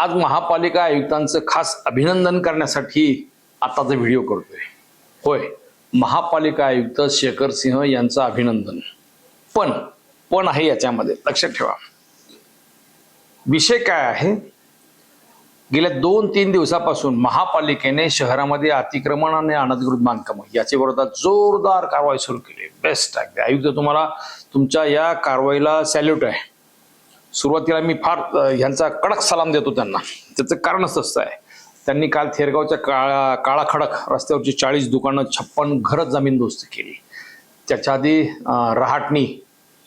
आज महापालिका आयुक्तांचं खास अभिनंदन करण्यासाठी आताचा व्हिडिओ करतोय. होय महापालिका आयुक्त शेखर सिंह यांचं अभिनंदन. पण पण आहे याच्यामध्ये लक्षात ठेवा. विषय काय आहे? गेल्या दोन तीन दिवसापासून महापालिकेने शहरामध्ये अतिक्रमण आणि अनधिकृत बांधकाम याच्या विरोधात जोरदार कारवाई सुरू केली. बेस्ट आहे आयुक्त तुम्हाला तुमच्या या कारवाईला सॅल्यूट आहे. सुरुवातीला मी फार ह्यांचा कडक सलाम देतो त्यांना. त्याचं कारणच तसं आहे. त्यांनी काल थेरगावच्या काळा काळा खडक रस्त्यावरची चाळीस दुकानं छप्पन घरं जमीनदोस्त केली. त्याच्या आधी रहाटणी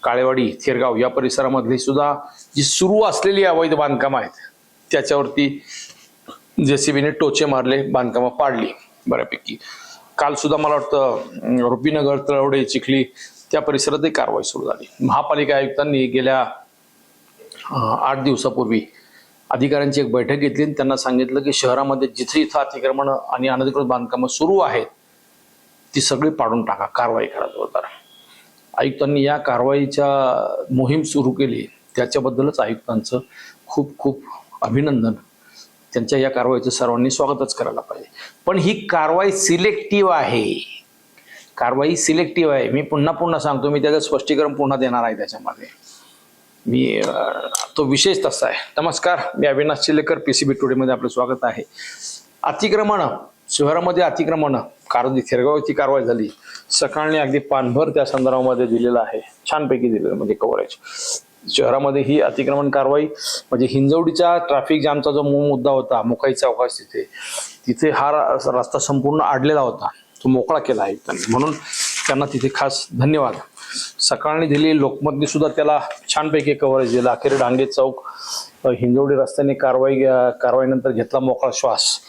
काळेवाडी थेरगाव या परिसरामधली सुद्धा जी सुरू असलेली अवैध बांधकामं आहेत त्याच्यावरती जे सी बीने टोचे मारले बांधकामं पाडली बऱ्यापैकी. काल सुद्धा मला वाटतं रुपीनगर तळवडे चिखली त्या परिसरातही कारवाई सुरू झाली. महापालिका आयुक्तांनी गेल्या आठ दिवसापूर्वी अधिकाऱ्यांची एक बैठक घेतली आणि त्यांना सांगितलं की शहरामध्ये जिथे इथं अतिक्रमण आणि अनधिकृत बांधकामं सुरू आहेत ती सगळी पाडून टाका कारवाई करा जोरदार. आयुक्तांनी या कारवाईच्या मोहीम सुरू केली. त्याच्याबद्दलच आयुक्तांचं खूप खूप अभिनंदन. त्यांच्या या कारवाईचं सर्वांनी स्वागतच करायला पाहिजे. पण ही कारवाई सिलेक्टिव्ह आहे. कारवाई सिलेक्टिव्ह आहे. मी पुन्हा पुन्हा सांगतो मी त्याचं स्पष्टीकरण पुन्हा देणार आहे त्याच्यामध्ये. मी तो विशेष तसा आहे. नमस्कार मी Avinash Chilekar P C B टुडेमध्ये आपलं स्वागत आहे. अतिक्रमण शहरामध्ये अतिक्रमण कारवाई थेरगावची कारवाई झाली. सकाळने अगदी पानभर त्या संदर्भामध्ये दिलेला आहे. छानपैकी दिलेलं म्हणजे कव्हरेज शहरामध्ये ही अतिक्रमण कारवाई म्हणजे हिंजवडीच्या ट्रॅफिक जामचा जो मूळ मुद्दा होता मुकाई चौकाश तिथे तिथे हा रस्ता संपूर्ण अडलेला होता. तो मोकळा केला आहे त्यांनी. म्हणून त्यांना तिथे खास धन्यवाद. सकाळने दिली लोकमतने सुद्धा त्याला छानपैकी कव्हरेज दिलं अखेर डांगे चौक हिंजवडी रस्त्याने कारवाई कारवाईनंतर घेतला मोकळा श्वास.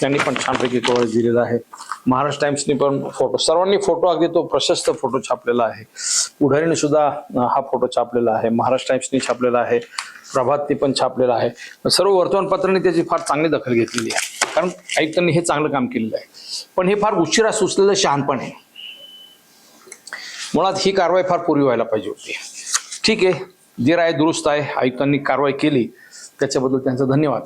त्यांनी पण छानपैकी कव्हरेज दिलेलं आहे. महाराष्ट्र टाइम्सनी पण फोटो सर्वांनी फोटो अगदी तो प्रशस्त फोटो छापलेला आहे. पुढारीने सुद्धा हा फोटो छापलेला आहे. महाराष्ट्र टाइम्सनी छापलेला आहे. प्रभातनी पण छापलेला आहे. सर्व वर्तमानपत्रांनी त्याची फार चांगली दखल घेतलेली आहे. कारण आयुक्तांनी हे चांगलं काम केलेलं आहे. पण हे फार उशिरा सुचलेलं शहाणपण आहे. मुळात ही कारवाई फार पूर्वी व्हायला पाहिजे होती. ठीक आहे. जे राय दुरुस्त आहे आयुक्तांनी कारवाई केली त्याच्याबद्दल त्यांचा धन्यवाद.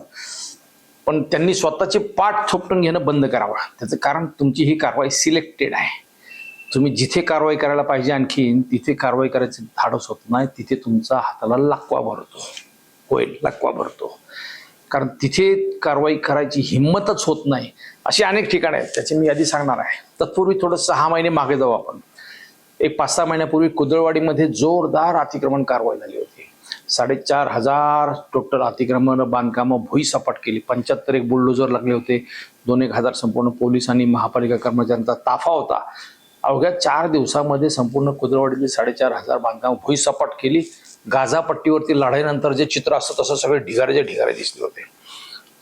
पण त्यांनी स्वतःचे पाठ थोपटून घेणं बंद करावं. त्याचं कारण तुमची ही कारवाई सिलेक्टेड आहे. तुम्ही जिथे कारवाई करायला पाहिजे आणखीन तिथे कारवाई करायचं धाडस होत नाही तिथे तुमचा हाताला लाकवा भरतो. होईल लाकवा भरतो. कारण तिथे कारवाई करायची हिंमतच होत नाही. अशी अनेक ठिकाणं आहेत. त्याची मी यादी सांगणार आहे. तत्पूर्वी थोडं सहा महिने मागे जाऊ आपण. एक पाच सहा महिन्यापूर्वी कुदळवाडीमध्ये जोरदार अतिक्रमण कारवाई झाली होती. साडेचार हजार टोटल अतिक्रमण बांधकामं भुईसपाट केली. पंच्याहत्तर एक बुलडोजर लागले होते. दोन एक हजार संपूर्ण पोलीस आणि महापालिका कर्मचाऱ्यांचा ताफा होता. अवघ्या चार दिवसामध्ये संपूर्ण कुदळवाडीतली साडेचार हजार बांधकाम भुईसपाट केली. गाझापट्टीवरती लढाईनंतर जे चित्र असतं तसं सगळे ढिगारेचे ढिगारे दिसले होते.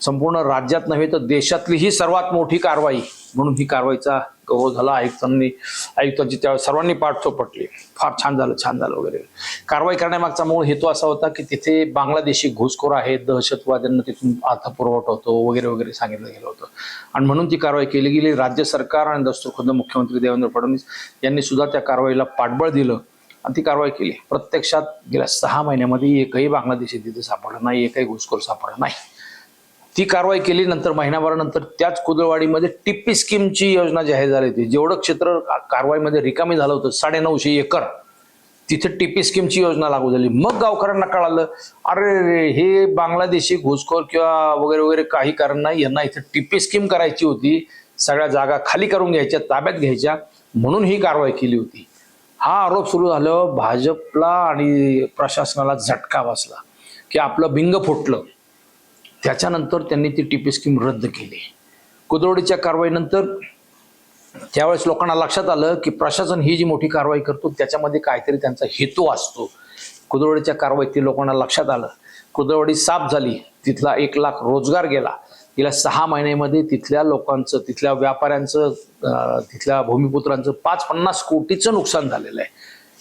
संपूर्ण राज्यात नव्हे तर देशातली ही सर्वात मोठी कारवाई म्हणून ही कारवाईचा हो, गौरव झाला. आयुक्तांनी आयुक्तांची त्या सर्वांनी पाठ पटली फार छान झालं छान झालं वगैरे. कारवाई करण्यामागचा मूळ हेतू असा होता की तिथे बांगलादेशी घुसखोर आहेत. दहशतवाद्यांना तिथून अर्थपुरवठा होतो वगैरे वगैरे सांगितलं गेलं होतं. आणि म्हणून ती कारवाई केली गेली. राज्य सरकार आणि दस्तूरखुद्द मुख्यमंत्री देवेंद्र फडणवीस यांनी सुद्धा त्या कारवाईला पाठबळ दिलं आणि ती कारवाई केली. प्रत्यक्षात गेल्या सहा महिन्यामध्ये एकही बांगलादेशी तिथे सापडला नाही एकही घुसखोर सापडला नाही. ती कारवाई केली नंतर महिनाभरानंतर त्याच कुदळवाडीमध्ये टिप्पी स्कीमची योजना जाहीर झाली होती. जेवढं क्षेत्र कारवाईमध्ये रिकामी झालं होतं साडे नऊशे एकर तिथे टिप्पी स्कीमची योजना लागू झाली. मग गावकऱ्यांना कळालं अरे रे, हे बांगलादेशी घुसखोर किंवा वगैरे वगैरे काही कारण नाही यांना इथे टिप्पी स्कीम करायची होती. सगळ्या जागा खाली करून घ्यायच्या ताब्यात घ्यायच्या म्हणून ही कारवाई केली होती. हा आरोप सुरू झाल्यावर भाजपला आणि प्रशासनाला झटका बसला की आपलं भिंग फुटलं. त्याच्यानंतर त्यांनी ती टीपी स्कीम रद्द केली. कुदरोडीच्या कारवाईनंतर त्यावेळेस लोकांना लक्षात आलं की प्रशासन ही जी मोठी कारवाई करतो त्याच्यामध्ये काहीतरी त्यांचा हेतू असतो. कुदरोडीच्या कारवाईत ती लोकांना लक्षात आलं. कुदरवाडी साफ झाली तिथला एक लाख रोजगार गेला. गेल्या सहा महिन्यामध्ये तिथल्या लोकांचं तिथल्या व्यापाऱ्यांचं तिथल्या भूमिपुत्रांचं पाच पन्नास कोटीचं नुकसान झालेलं आहे.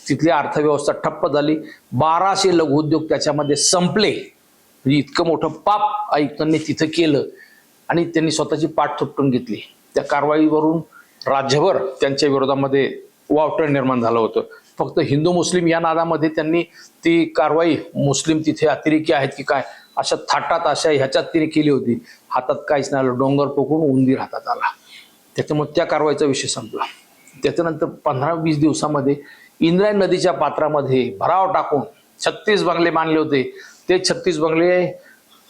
तिथली अर्थव्यवस्था ठप्प झाली. बाराशे लघुउद्योग त्याच्यामध्ये संपले. म्हणजे इतकं मोठं पाप आयुक्तांनी तिथं केलं आणि त्यांनी स्वतःची पाठ थोपटून घेतली. त्या कारवाईवरून राज्यभर त्यांच्या विरोधामध्ये वावटळ निर्माण झालं होतं. फक्त हिंदू मुस्लिम या नादामध्ये त्यांनी ती कारवाई मुस्लिम तिथे अतिरेकी आहेत की काय अशा थाटात अशा ह्याच्यात तिने केली होती. हातात काहीच नाही आलं. डोंगर पोकून उंदीर हातात आला. त्याच्यामुळे त्या कारवाईचा विषय संपला. त्याच्यानंतर पंधरा वीस दिवसामध्ये इंद्रायण नदीच्या पात्रामध्ये भराव टाकून छत्तीस बंगले बांधले होते. ते छत्तीस बंगले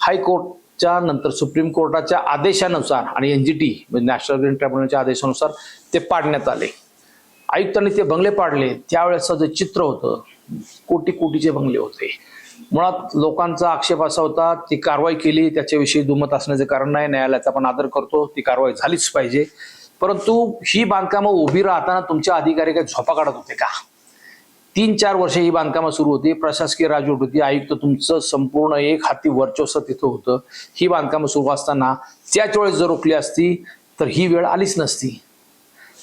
हायकोर्टच्या नंतर सुप्रीम कोर्टाच्या आदेशानुसार आणि एन जी टी म्हणजे नॅशनल ग्रीन ट्रायब्युनलच्या आदेशानुसार ते पाडण्यात आले. आयुक्तांनी ते बंगले पाडले. त्यावेळेचं जे चित्र होतं कोटी कोटीचे बंगले होते. मुळात लोकांचा आक्षेप असा होता ती कारवाई केली त्याच्याविषयी दुमत असण्याचं कारण नाही न्यायालयाचा आपण आदर करतो ती कारवाई झालीच पाहिजे. परंतु ही बांधकामं उभी राहताना तुमचे अधिकारी काही झोपा काढत होते का? तीन चार वर्ष ही बांधकामं सुरू होती. प्रशासकीय राजवट होती आयुक्त तुमचं संपूर्ण एक हाती वर्चस्व तिथं होतं. ही बांधकामं सुरू असताना त्याच वेळेस जर रोखली असती तर ही वेळ आलीच नसती.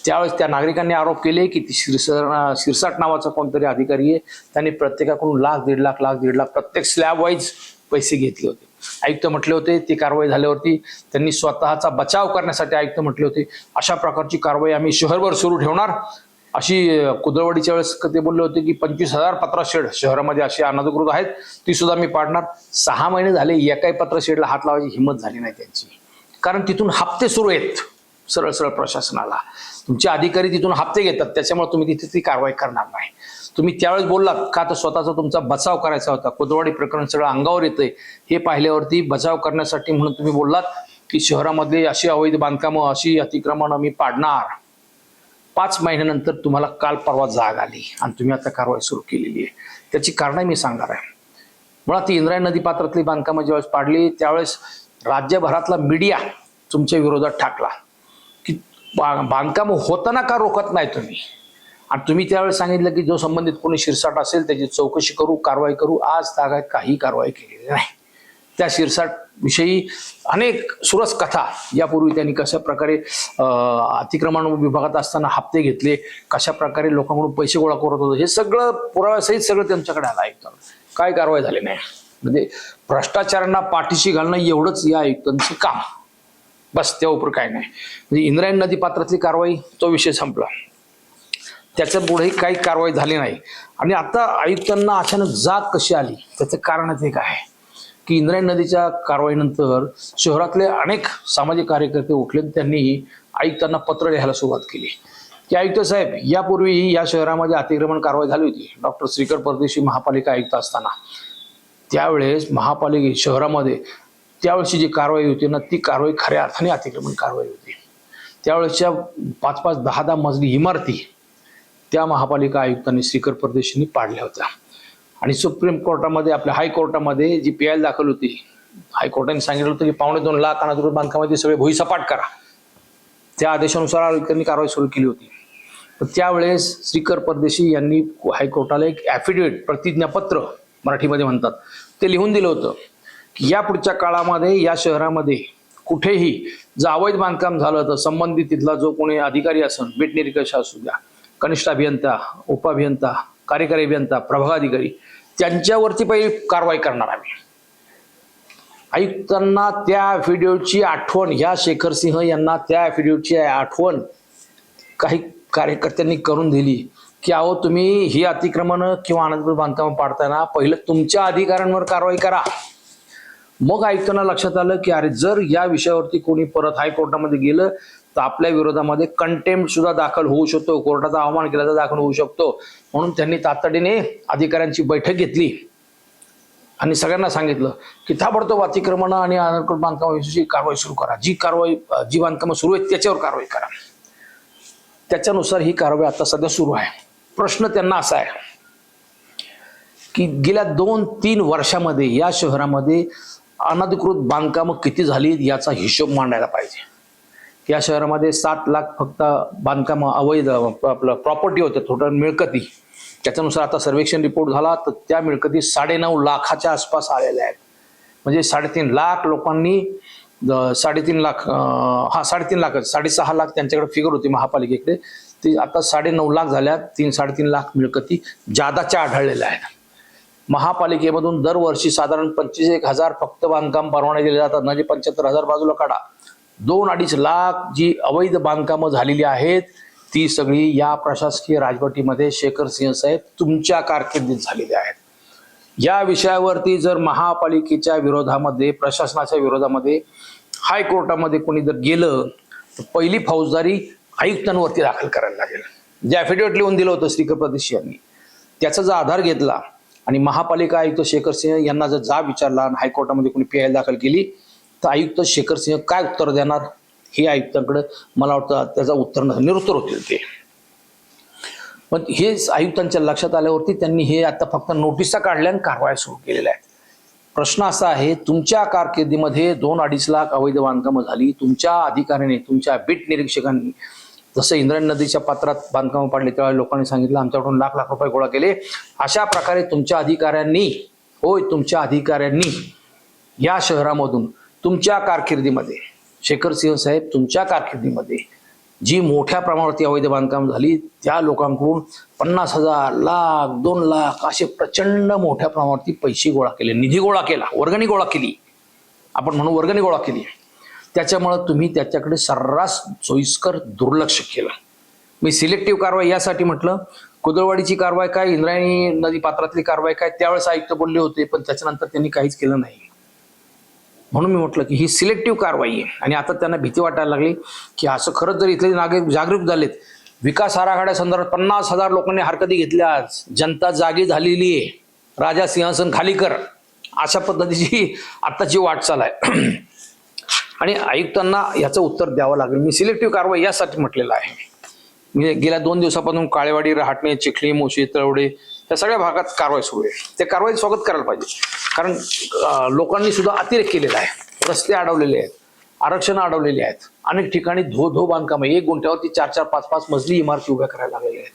त्यावेळेस त्या नागरिकांनी आरोप केले की ती शिरसा शिरसाट नावाचा कोणतरी अधिकारी आहे. त्यांनी प्रत्येकाकडून लाख दीड लाख लाख दीड लाख प्रत्येक स्लॅब वाईज पैसे घेतले होते. आयुक्त म्हटले होते ती कारवाई झाल्यावरती त्यांनी स्वतःचा बचाव करण्यासाठी आयुक्त म्हटले होते. अशा प्रकारची कारवाई आम्ही शहरभर सुरू ठेवणार. अशी कुदळवाडीच्या वेळेस ते बोलले होते की पंचवीस हजार पत्रा शेड शहरामध्ये अशी अनधिकृत आहेत ती सुद्धा मी पाडणार. सहा महिने झाले एकाही पत्रा शेडला हात लावायची हिंमत झाली नाही त्यांची. कारण तिथून हप्ते सुरू आहेत सरळ सरळ प्रशासनाला. तुमचे अधिकारी तिथून हप्ते घेतात त्याच्यामुळे तुम्ही तिथे ती कारवाई करणार नाही. तुम्ही त्यावेळेस बोललात का तर स्वतःचा तुमचा बचाव करायचा होता? कुदळवाडी प्रकरण सगळं अंगावर येतंय. हे पाहिल्यावरती बचाव करण्यासाठी म्हणून तुम्ही बोललात की शहरामध्ये अशी अवैध बांधकामं अशी अतिक्रमण मी पाडणार. पाच महिन्यानंतर तुम्हाला काल परवा जाग आली आणि तुम्ही आता कारवाई सुरू केलेली आहे. त्याची कारणं मी सांगणार आहे. मुळात ती इंद्रायण नदी पात्रातली बांधकामं ज्यावेळेस पाडली त्यावेळेस राज्यभरातला मीडिया तुमच्या विरोधात ठाकला. की बा- बांधकाम होताना का रोखत नाही तुम्ही? आणि तुम्ही त्यावेळेस सांगितलं की जो संबंधित कोणी शिरसाट असेल त्याची चौकशी करू कारवाई करू. आज तागायत काही कारवाई केलेली नाही. त्या शिरसाट विषयी अनेक सुरस कथा यापूर्वी त्यांनी कशा प्रकारे अतिक्रमण विभागात असताना हप्ते घेतले कशा प्रकारे लोकांकडून पैसे गोळा करत होते हे सगळं पुराव्यासहित सगळं त्यांच्याकडे आलं आयुक्तांना काय कारवाई झाली नाही. म्हणजे भ्रष्टाचारांना पाठीशी घालणं एवढंच या आयुक्तांचं काम. बस त्या उपर काय नाही. म्हणजे इंद्रायणी नदी पात्रातली कारवाई तो विषय संपला. त्याच्या पुढेही काही कारवाई झाली नाही. आणि आता आयुक्तांना अचानक जाग कशी आली? त्याचं कारण ते काय? आहे की इंद्रायण नदीच्या कारवाईनंतर शहरातले अनेक सामाजिक कार्यकर्ते उठले त्यांनी आयुक्तांना पत्र लिहायला सुरुवात केली. की आयुक्त साहेब यापूर्वीही या शहरामध्ये अतिक्रमण कारवाई झाली होती. डॉक्टर श्रीकर परदेशी महापालिका आयुक्त असताना. त्यावेळेस महापालिके शहरामध्ये त्यावेळेसची जी कारवाई होती ना ती कारवाई खऱ्या अर्थाने अतिक्रमण कारवाई होती. त्यावेळेसच्या पाच पाच दहा दहा मजली इमारती त्या महापालिका आयुक्तांनी श्रीकर परदेशींनी पाडल्या होत्या. आणि सुप्रीम कोर्टामध्ये आपल्या हायकोर्टामध्ये जी पी आय दाखल होती हायकोर्टाने सांगितलं होतं की पावणे दोन लाख अनाधिकृत बांधकामाचे सगळे भुईसपाट करा. त्या आदेशानुसार आयुक्तांनी कारवाई सुरू केली होती. तर त्यावेळेस श्रीकर परदेशी यांनी हायकोर्टाला एक ॲफिडेविट प्रतिज्ञापत्र मराठीमध्ये म्हणतात. ते लिहून दिलं होतं की या पुढच्या काळामध्ये या शहरामध्ये कुठेही जर अवैध बांधकाम झालं तर संबंधित तिथला जो कोणी अधिकारी असेल बेट कशा असू द्या कनिष्ठ अभियंता उपअभियंता कार्यकारी अभियंता प्रभागाधिकारी त्यांच्यावरती पहिले कारवाई करणार आम्ही. आयुक्तांना त्या ॲफिडेविटची आठवण ह्या शेखर सिंह यांना त्या ॲफिडेविटची आठवण काही कार्यकर्त्यांनी करून दिली की अहो तुम्ही ही अतिक्रमण किंवा आनंदपूर बांधकाम पाडताना पहिलं तुमच्या अधिकाऱ्यांवर कारवाई करा. मग आयुक्तांना लक्षात आलं की अरे जर या विषयावरती कोणी परत हायकोर्टामध्ये गेलं तर आपल्या विरोधामध्ये कंटेम्प्ट सुद्धा दाखल होऊ शकतो. कोर्टाचा अवमान केल्याचा दाखल होऊ शकतो. म्हणून त्यांनी तातडीने अधिकाऱ्यांची बैठक घेतली. आणि सगळ्यांना सांगितलं की ताबडतोब अतिक्रमण आणि अनधिकृत बांधकामाविषयी कारवाई सुरू करा. जी कारवाई जी बांधकामं सुरू आहेत त्याच्यावर कारवाई करा. त्याच्यानुसार ही कारवाई आता सध्या सुरू आहे. प्रश्न त्यांना असा आहे की गेल्या दोन तीन वर्षामध्ये या शहरामध्ये अनधिकृत बांधकामं किती झाली याचा हिशोब मांडायला पाहिजे. या शहरामध्ये सात लाख फक्त बांधकाम अवैध आपलं प्रॉपर्टी होत्या थोडं मिळकती. त्याच्यानुसार आता सर्वेक्षण रिपोर्ट झाला तर त्या मिळकती साडेनऊ लाखाच्या आसपास आलेल्या आहेत. म्हणजे साडेतीन लाख लोकांनी साडेतीन लाख हा साडेतीन लाख साडेसहा लाख त्यांच्याकडे फिगर होती महापालिकेकडे. ती आता साडेनऊ लाख झाल्या तीन साडेतीन लाख मिळकती जादाच्या आढळलेल्या आहेत. महापालिकेमधून दरवर्षी साधारण पंचवीस एक हजार फक्त बांधकाम परवाने दिले जातात. म्हणजे पंच्याहत्तर हजार बाजूला काढा. दोन अडीच लाख जी अवैध बांधकामं झालेली आहेत ती सगळी या प्रशासकीय राजवटीमध्ये शेखर सिंह साहेब तुमच्या कारकिर्दीत झालेली आहेत. या विषयावरती जर महापालिकेच्या विरोधामध्ये प्रशासनाच्या विरोधामध्ये हायकोर्टामध्ये कोणी जर गेलं तर पहिली फौजदारी आयुक्तांवरती दाखल करायला लागेल. जे ॲफिडेविट लिहून दिलं होतं श्रीकर प्रदेश यांनी. त्याचा जर आधार घेतला आणि महापालिका आयुक्त शेखर सिंह यांना जर जा विचारला आणि हायकोर्टामध्ये कोणी पी आय दाखल केली तर आयुक्त शेखर सिंह काय उत्तर देणार हे आयुक्तांकडे मला वाटतं त्याचा उत्तर न- निरुत्तर होतील ते. पण हे आयुक्तांच्या लक्षात आल्यावरती त्यांनी हे आता फक्त नोटिसा काढल्या आणि कारवाया सुरू केलेल्या आहेत. प्रश्न असा आहे तुमच्या कारकिर्दीमध्ये दोन अडीच लाख अवैध बांधकामं झाली तुमच्या अधिकाऱ्याने तुमच्या बीट निरीक्षकांनी जसं इंद्रायणी नदीच्या पात्रात बांधकामं पाडली त्यावेळी लोकांनी सांगितलं आमच्याकडून लाख लाख रुपये गोळा केले. अशा प्रकारे तुमच्या अधिकाऱ्यांनी होय तुमच्या अधिकाऱ्यांनी या शहरामधून तुमच्या कारकिर्दीमध्ये शेखर सिंह साहेब तुमच्या कारकिर्दीमध्ये जी मोठ्या प्रमाणावरती अवैध बांधकाम झाली त्या लोकांकडून पन्नास हजार लाख दोन लाख असे प्रचंड मोठ्या प्रमाणावरती पैसे गोळा केले निधी गोळा केला वर्गणी गोळा केली. आपण म्हणू वर्गणी गोळा केली. त्याच्यामुळं तुम्ही त्याच्याकडे सर्रास सोयीस्कर दुर्लक्ष केलं. मी सिलेक्टिव्ह कारवाई यासाठी म्हटलं कुदळवाडीची कारवाई काय इंद्रायणी नदी पात्रातली कारवाई काय त्यावेळेस आयुक्त बोलले होते पण त्याच्यानंतर त्यांनी काहीच केलं नाही. म्हणून मी म्हटलं की ही सिलेक्टिव्ह कारवाई आहे. आणि आता त्यांना भीती वाटायला लागली की असं खरंच जर इथले नागरिक जागरूक झालेत विकास आराखड्यासंदर्भात पन्नास हजार लोकांनी हरकती घेतल्या जनता जागी झालेली आहे. राजा सिंहासन खाली कर. अशा पद्धतीची आत्ताची वाटचाल आहे. आणि आयुक्तांना याचं उत्तर द्यावं लागेल. मी सिलेक्टिव्ह कारवाई यासाठी म्हटलेलं आहे. म्हणजे गेल्या दोन दिवसापासून काळेवाडी रहाटणे चिखली मोशी तळवडे या सगळ्या भागात कारवाई सुरू आहे. ते कारवाई स्वागत करायला पाहिजे. कारण लोकांनी सुद्धा अतिरेक केलेला आहे. रस्ते अडवलेले आहेत. आरक्षण अडवलेली आहेत. अनेक ठिकाणी धो धो बांधकाम एक गुंठ्यावरती चार चार पाच पाच मजली इमारती उभ्या करायला लागलेल्या आहेत.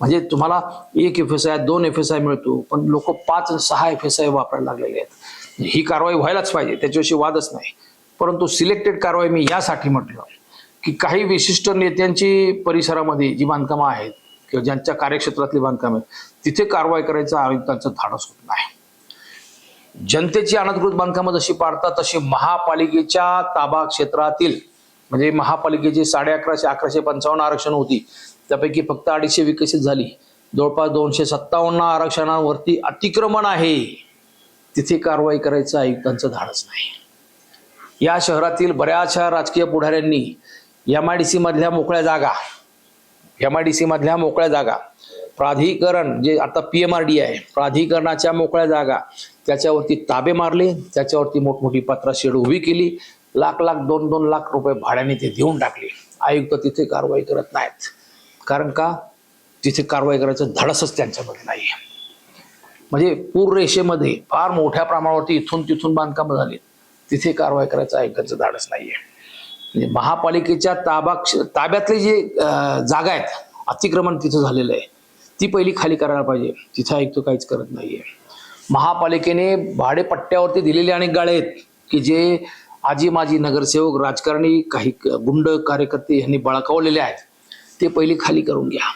म्हणजे तुम्हाला एक एफ एस आय दोन एफ एस आय मिळतो पण लोक पाच सहा एफ एस आय वापरायला लागलेले आहेत. ही कारवाई व्हायलाच पाहिजे त्याच्याविषयी वादच नाही. परंतु सिलेक्टेड कारवाई मी यासाठी म्हटलं की काही विशिष्ट नेत्यांची परिसरामध्ये जी बांधकामं आहेत किंवा ज्यांच्या कार्यक्षेत्रातली बांधकामं आहेत तिथे कारवाई करायचं आयुक्तांचं धाडस होत नाही. जनतेची अनधिकृत बांधकामं जशी पाडतात तशी महापालिकेच्या ताबा क्षेत्रातील म्हणजे महापालिकेची साडे अकराशे अकराशे पंचावन्न आरक्षण होती. त्यापैकी फक्त अडीचशे विकसित झाली. जवळपास दोनशे सत्तावन्न आरक्षणावरती अतिक्रमण आहे. तिथे कारवाई करायचं आयुक्तांचं धाडच नाही. या शहरातील बऱ्याचशा राजकीय पुढाऱ्यांनी एम आय डी सी मधल्या मोकळ्या जागा एम आय डी सी मधल्या मोकळ्या जागा प्राधिकरण जे आता पी एम आर डी आहे प्राधिकरणाच्या मोकळ्या जागा त्याच्यावरती ताबे मारले त्याच्यावरती मोठमोठी पत्रा शेड उभी केली लाख लाख दोन दोन लाख रुपये भाड्याने ते देऊन टाकले. आयुक्त तिथे कारवाई करत नाहीत. कारण का? तिथे कारवाई करायचं धडसच त्यांच्यामध्ये नाही म्हणजे पूर रेषेमध्ये फार मोठ्या प्रमाणावरती इथून तिथून बांधकामं झाली. तिथे कारवाई करायचं आयुक्तांचं धाडस नाहीये. म्हणजे महापालिकेच्या ताबा ताब्यातले जे जागा आहेत अतिक्रमण तिथं झालेलं आहे. ती पहिली खाली करायला पाहिजे. तिथं आयुक्त काहीच करत नाहीये. महापालिकेने भाडेपट्ट्यावरती दिलेले अनेक गाळे आहेत की जे आजी माजी नगरसेवक राजकारणी काही क- गुंड कार्यकर्ते यांनी बळकावलेले आहेत. ते पहिले खाली करून घ्या.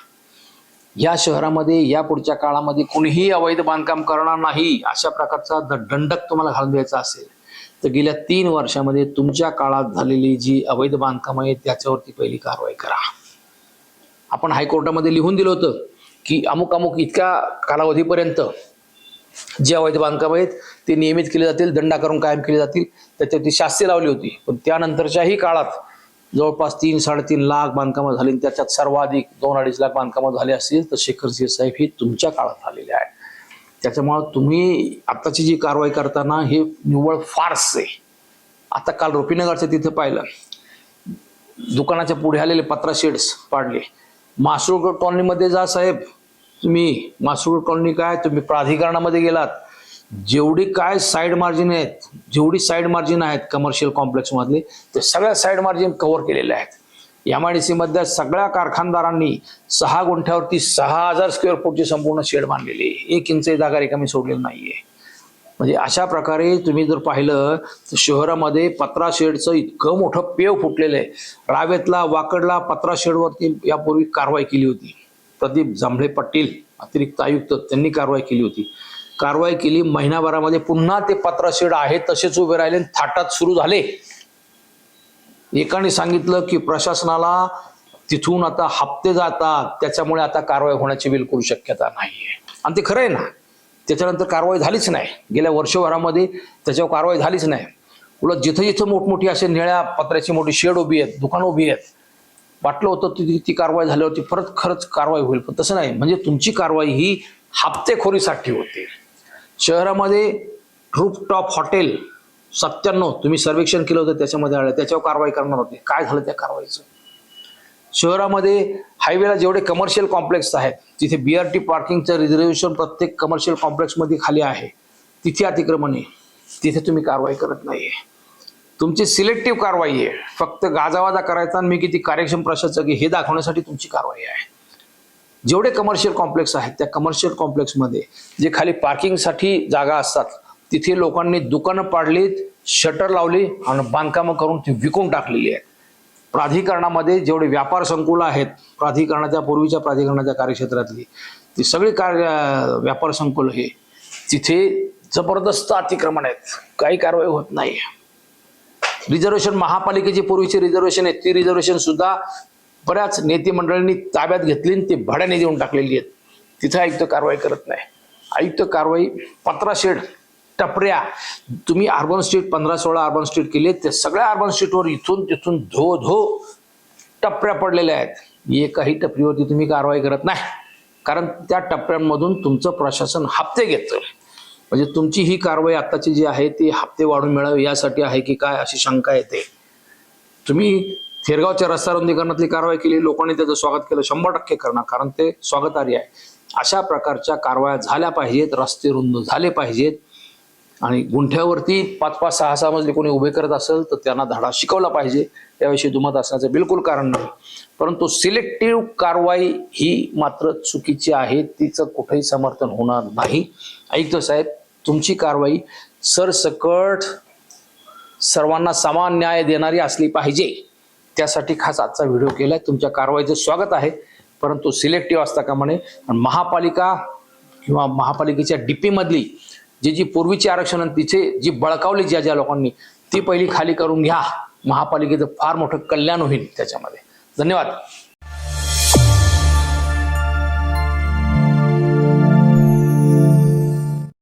या शहरामध्ये या पुढच्या काळामध्ये कोणीही अवैध बांधकाम करणार नाही अशा प्रकारचा द- दंडक तुम्हाला घालून द्यायचा असेल तर गेल्या तीन वर्षामध्ये तुमच्या काळात झालेली जी अवैध बांधकाम आहे त्याच्यावरती पहिली कारवाई करा. आपण हायकोर्टामध्ये लिहून दिलं होतं की अमुक अमुक इतक्या कालावधीपर्यंत जे अवैध बांधकाम आहेत ते नियमित केले जातील दंडा करून कायम केले जातील. त्याच्यावरती शास्त्री लावली होती. पण त्यानंतरच्याही काळात जवळपास तीन साडेतीन लाख बांधकामं झाली आणि त्याच्यात सर्वाधिक दोन अडीच लाख बांधकामं झाली असतील तर शेखर सिंह साहेब ही तुमच्या काळात झालेले आहे त्याच्यामुळं तुम्ही आत्ताची जी कारवाई करताना हे निव्वळ फार्स. आहे आता काल रुपीनगरचं तिथं पाहिलं. दुकानाच्या पुढे आलेले पत्रा शेड्स पाडले. मासरूळ कॉलनीमध्ये जा साहेब. तुम्ही मासरूळ कॉलनी काय तुम्ही प्राधिकरणामध्ये गेलात. जेवढी काय साईड मार्जिन आहेत जेवढी साईड मार्जिन आहेत कमर्शियल कॉम्प्लेक्समधले ते सगळ्या साईड मार्जिन कव्हर केलेले आहेत. एम आय डी सीमधल्या सगळ्या कारखानदारांनी सहा गुंठ्यावरती सहा हजार स्क्वेअर फूटची संपूर्ण शेड बांधलेली आहे. एक इंच जागा रिकामी सोडलेली नाहीये. म्हणजे अशा प्रकारे तुम्ही जर पाहिलं तर शहरामध्ये पत्रा शेडचं इतकं मोठं पेव फुटलेलं आहे. रावेतला वाकडला पत्रा शेडवरती यापूर्वी कारवाई केली होती. प्रदीप जांभळे पाटील अतिरिक्त आयुक्त त्यांनी कारवाई केली होती. कारवाई केली महिनाभरामध्ये पुन्हा ते पत्रा शेड आहे तसेच उभे राहिले आणि थाटात सुरू झाले. एकाने सांगितलं की प्रशासनाला तिथून आता हप्ते जातात त्याच्यामुळे आता कारवाई होण्याची बिलकुल शक्यता नाहीये. आणि ते खरं आहे ना त्याच्यानंतर कारवाई झालीच नाही. गेल्या वर्षभरामध्ये त्याच्यावर कारवाई झालीच नाही. उलट जिथं जिथं मोठमोठी असे निळ्या पत्र्याची मोठी शेड उभी आहेत दुकानं उभी आहेत वाटलं होतं ती ती कारवाई झाल्यावरती परत खरंच कारवाई होईल पण तसं नाही. म्हणजे तुमची कारवाई ही हप्तेखोरीसाठी होते. शहरामध्ये रूपटॉप हॉटेल सत्त्याण्णव तुम्ही सर्वेक्षण केलं होतं त्याच्यामध्ये आलं त्याच्यावर कारवाई करणार होती. काय झालं त्या कारवाईचं? शहरामध्ये हायवेला जेवढे कमर्शियल कॉम्प्लेक्स आहेत तिथे बी आर टी पार्किंगचं रिझर्वेशन प्रत्येक कमर्शियल कॉम्प्लेक्समध्ये खाली आहे तिथे अतिक्रमण आहे. तिथे तुम्ही कारवाई करत नाहीये. तुमची सिलेक्टिव्ह कारवाई आहे. फक्त गाजावाजा करायचा आणि मी किती कार्यक्षम प्रशासक आहे हे दाखवण्यासाठी तुमची कारवाई आहे. जेवढे कमर्शियल कॉम्प्लेक्स आहेत त्या कमर्शियल कॉम्प्लेक्समध्ये जे खाली पार्किंगसाठी जागा असतात तिथे लोकांनी दुकानं पाडलीत शटर लावली आणि बांधकामं करून ती विकून टाकलेली आहेत. प्राधिकरणामध्ये जेवढे व्यापार संकुलं आहेत प्राधिकरणाच्या पूर्वीच्या प्राधिकरणाच्या कार्यक्षेत्रातली ती सगळी कार्य व्यापार संकुल हे तिथे जबरदस्त अतिक्रमण आहेत. काही कारवाई होत नाही. रिझर्वेशन महापालिकेची पूर्वीची रिझर्वेशन आहे ती रिझर्वेशन सुद्धा बऱ्याच नेते मंडळांनी ताब्यात घेतली आणि ती भाड्याने देऊन टाकलेली आहेत. तिथं आयुक्त कारवाई करत नाही. आयुक्त कारवाई पत्रा शेड टपऱ्या तुम्ही अर्बन स्ट्रीट पंधरा सोळा अर्बन स्ट्रीट केले त्या सगळ्या अर्बन स्ट्रीटवर इथून तिथून धो धो टपऱ्या पडलेल्या आहेत. एकाही टपरीवरती तुम्ही कारवाई करत नाही. कारण त्या टप्प्यांमधून तुमचं प्रशासन हप्ते घेतं म्हणजे तुमची ही कारवाई आत्ताची जी आहे ती हप्ते वाढून मिळावे यासाठी आहे की काय अशी शंका येते? तुम्ही थेरगावच्या रस्ता रुंदीकरणातली कारवाई केली लोकांनी त्याचं स्वागत केलं शंभर टक्के करणार कारण ते स्वागतार्य आहे. अशा प्रकारच्या कारवाया झाल्या पाहिजेत रस्ते रुंद झाले पाहिजेत. आणि गुंठ्यावरती पाच पाच सहा सहा मजले कोणी उभे करत असेल तर त्यांना धडा शिकवला पाहिजे. त्याविषयी दुमत असण्याचं बिलकुल कारण नाही. परंतु सिलेक्टिव्ह कारवाई ही मात्र चुकीची आहे तिचं कुठेही समर्थन होणार नाही. ऐकतो साहेब तुमची कारवाई सरसकट सर्वांना समान न्याय देणारी असली पाहिजे. त्यासाठी खास आजचा व्हिडिओ केलाय. तुमच्या कारवाईचं स्वागत आहे. परंतु सिलेक्टिव्ह असता का म्हणे? महापालिका किंवा महापालिकेच्या डीपी मधली जी जी पूर्वीची आरक्षण तिचे जी बळकावली ज्या ज्या लोकांनी ती पहिली खाली करून घ्या. महापालिकेचं फार मोठं कल्याण होईल त्याच्यामध्ये. धन्यवाद.